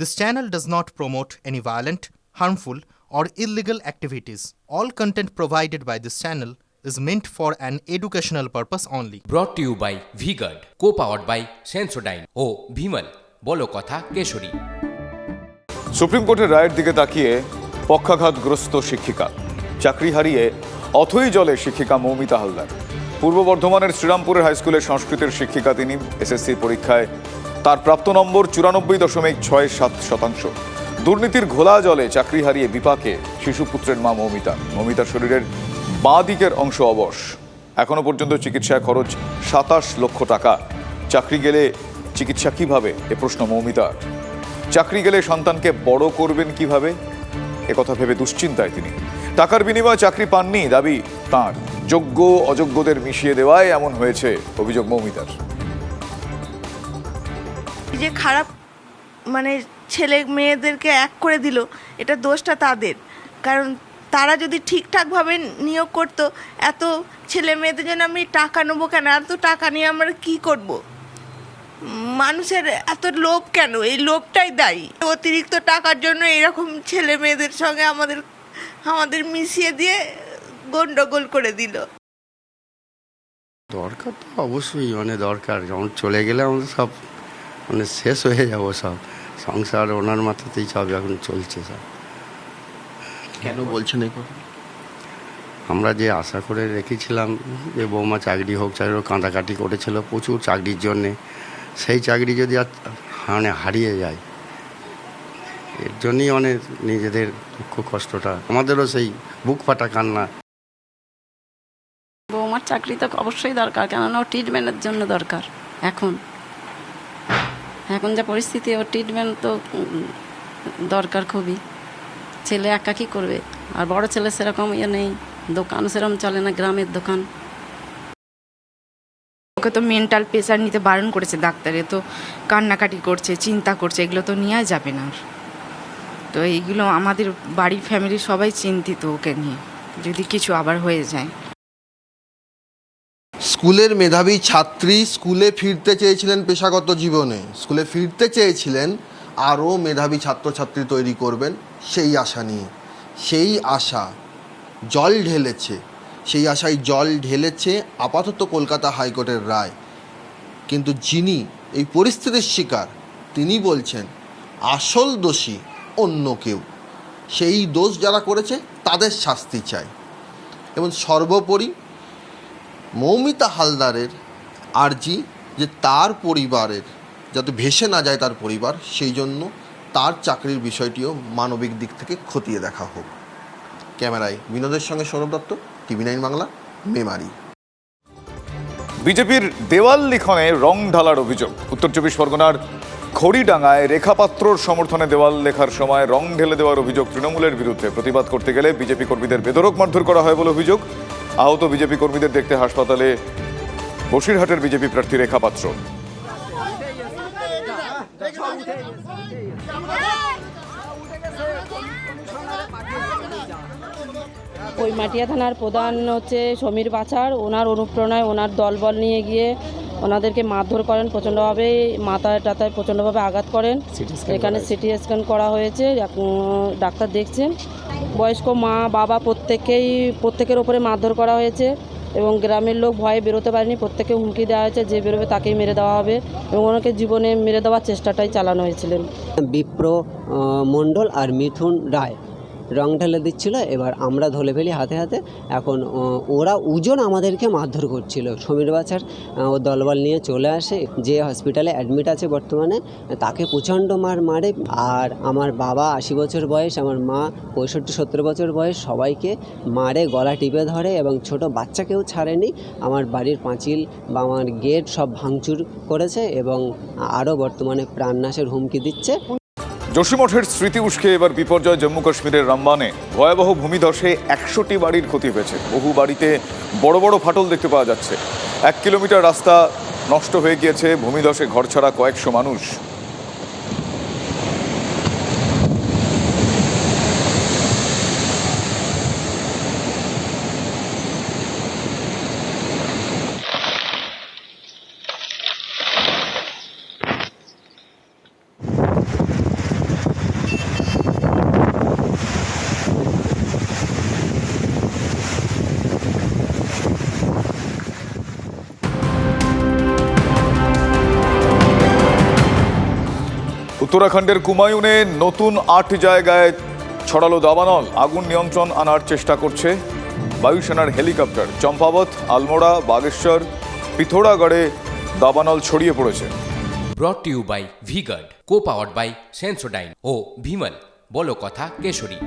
This channel does not promote any violent, harmful, or illegal activities. All content provided by this channel is meant for an educational purpose only. To you by V-Guard co powered by Sensodyne ও ভিমল বলো কথা Keshari supreme কোর্টের রায়ের দিকে তাকিয়ে পক্ষাঘাতগ্রস্ত শিক্ষিকা চাকরি হারিয়ে অথই জলে শিক্ষিকা মৌমিতা হালদার পূর্ব বর্ধমানের শ্রীরামপুরের হাইস্কুলের সংস্কৃতের শিক্ষিকা তিনি এসএসসি পরীক্ষায় তার প্রাপ্ত নম্বর চুরানব্বই দশমিক ছয় সাত শতাংশ। দুর্নীতির ঘোলা জলে চাকরি হারিয়ে বিপাকে শিশুপুত্রের মা মৌমিতা। মৌমিতার শরীরের বাঁ দিকের অংশ অবশ। এখনও পর্যন্ত চিকিৎসায় খরচ সাতাশ লক্ষ টাকা। চাকরি গেলে চিকিৎসা কীভাবে? এ প্রশ্ন মৌমিতার। চাকরি গেলে সন্তানকে বড় করবেন কীভাবে? একথা ভেবে দুশ্চিন্তায় তিনি। টাকার বিনিময়ে চাকরি পাননি, দাবি তার। যোগ্য অযোগ্যদের মিশিয়ে দেওয়ায় এমন হয়েছে অভিযোগ মৌমিতার। যে খারাপ মানে ছেলে মেয়েদেরকে এক করে দিল, এটা দোষটা তাদের। কারণ তারা যদি ঠিকঠাকভাবে নিয়োগ করতো, এত ছেলে মেয়েদের জন্য আমি টাকা নেব কেন? এত টাকা নিয়ে আমরা কি করব? মানুষের এত লোভ কেন? এই লোভটাই দায়ী। অতিরিক্ত টাকার জন্য এরকম ছেলে মেয়েদের সঙ্গে আমাদের আমাদের মিশিয়ে দিয়ে গন্ডগোল করে দিল। দরকার তো অবশ্যই মানে দরকার। যখন চলে গেলে আমাদের সব মানে শেষ হয়ে যাব সব। সংসার ওনার মাথাতেই সব এখন চলছে সব। কেন বলছেন এই কথা? আমরা যে আশা করে রেখেছিলাম যে বৌমা চাকরি হোক চাকরি হোক কাঁদাকাটি করেছিল প্রচুর চাকরির জন্যে। সেই চাকরি যদি আর মানে হারিয়ে যায় এর জন্যই অনেক নিজেদের দুঃখ কষ্টটা আমাদেরও সেই বুক ফাটা কান্না। বৌমার চাকরি তো অবশ্যই দরকার কেননা ট্রিটমেন্টের জন্য দরকার এখন। এখন যা পরিস্থিতি, ওর ট্রিটমেন্ট তো দরকার খুবই। ছেলে একা কী করবে? আর বড় ছেলে সেরকম ইয়ে নেই। দোকান সেরকম চলে না, গ্রামের দোকান। ওকে তো মেন্টাল প্রেশার নিতে বারণ করেছে ডাক্তারে, তো কান্নাকাটি করছে, চিন্তা করছে, এগুলো তো নেওয়া যাবে না তো এইগুলো আমাদের বাড়ির ফ্যামিলির সবাই চিন্তিত ওকে নিয়ে। যদি কিছু আবার হয়ে যায়। স্কুলের মেধাবী ছাত্রী স্কুলে ফিরতে চেয়েছিলেন পেশাগত জীবনে। স্কুলে ফিরতে চেয়েছিলেন, আরও মেধাবী ছাত্রছাত্রী তৈরি করবেন, সেই আশা নিয়ে। সেই আশা জল ঢেলেছে। সেই আশায় জল ঢেলেছে আপাতত কলকাতা হাইকোর্টের রায়। কিন্তু যিনি এই পরিস্থিতির শিকার, তিনি বলছেন, আসল দোষী অন্য কেউ। সেই দোষ যারা করেছে, তাদের শাস্তি চাই। এবং সর্বোপরি মৌমিতা হালদারের আর্জি যে তার পরিবারের, যাতে ভেসে না যায় তার পরিবার, সেই জন্য তার চাকরির বিষয়টিও মানবিক দিক থেকে খতিয়ে দেখা হোক। ক্যামেরায় বিনোদের সঙ্গে সৌরভ দত্ত, টিভি নাইন বাংলা, মেমারি। বিজেপির দেওয়াল লিখনে রং ঢালার অভিযোগ। উত্তর চব্বিশ পরগনার খড়িডাঙ্গায় রেখাপাত্রর সমর্থনে দেওয়াল লেখার সময় রং ঢেলে দেওয়ার অভিযোগ তৃণমূলের বিরুদ্ধে। প্রতিবাদ করতে গেলে বিজেপি কর্মীদের বেদরক মারধর করা হয় বলে অভিযোগ। আহত বিজেপি কর্মীদের দেখতে হাসপাতালে বসিরহাটের বিজেপি প্রার্থী রেখাপাত্র ওই মাটিয়া থানার প্রধান হচ্ছে সমীর বাছার। ওনার অনুপ্রেরণায় ওনার দলবল নিয়ে গিয়ে ওনাদেরকে মারধর করেন প্রচণ্ডভাবে মাথায় টাতায় প্রচণ্ডভাবে আঘাত করেন। এখানে সিটি স্ক্যান করা হয়েছে। ডাক্তার দেখছেন। বয়স্ক মা, বাবা প্রত্যেকেই, প্রত্যেকের ওপরে মারধর করা হয়েছে এবং গ্রামের লোক ভয়ে বেরোতে পারেনি। প্রত্যেকে হুমকি দেওয়া হয়েছে, যে বেরোবে তাকেই মেরে দেওয়া হবে এবং ওনাকে জীবনে মেরে দেওয়ার চেষ্টাটাই চালানো হয়েছিলেন বিপ্র মণ্ডল আর মিথুন রায়। রং ঢেলে দিচ্ছিল, এবার আমরা ধরে ফেলি হাতে হাতে। এখন ওরা উজন আমাদেরকে মারধর করছিল। সমীর বাছার ও দলবল নিয়ে চলে আসে। যে হসপিটালে অ্যাডমিট আছে বর্তমানে, তাকে প্রচণ্ড মার মারে। আর আমার বাবা আশি বছর বয়স, আমার মা পঁয়ষট্টি সত্তর বছর বয়স, সবাইকে মারে, গলা টিপে ধরে এবং ছোট বাচ্চাকেও ছাড়েনি। আমার বাড়ির পাঁচিল বা আমার গেট সব ভাঙচুর করেছে এবং আরও বর্তমানে প্রাণনাশের হুমকি দিচ্ছে। জসিমঠের স্মৃতি উস্কে এবার বিপর্যয় জম্মু কাশ্মীরের রামবানে। ভয়াবহ ভূমিধসে একশোটি বাড়ির ক্ষতি হয়েছে। বহু বাড়িতে বড় বড় ফাটল দেখতে পাওয়া যাচ্ছে। এক কিলোমিটার রাস্তা নষ্ট হয়ে গিয়েছে, ভূমিধসে ঘর ছাড়া কয়েকশো মানুষ। উত্তরাখণ্ডের কুমায়ুনে নতুন আট জায়গায় ছড়ালো দাবানল। আগুন নিয়ন্ত্রণ আনার চেষ্টা করছে বায়ুসেনার হেলিকপ্টার। চম্পাবত, আলমোড়া, বাগেশ্বর পিথোড়াগড়ে দাবানল ছড়িয়ে পড়েছে। Brought you by V-Guard co powered by Sensodyne ও ভিমল বলো কথা কেশরী।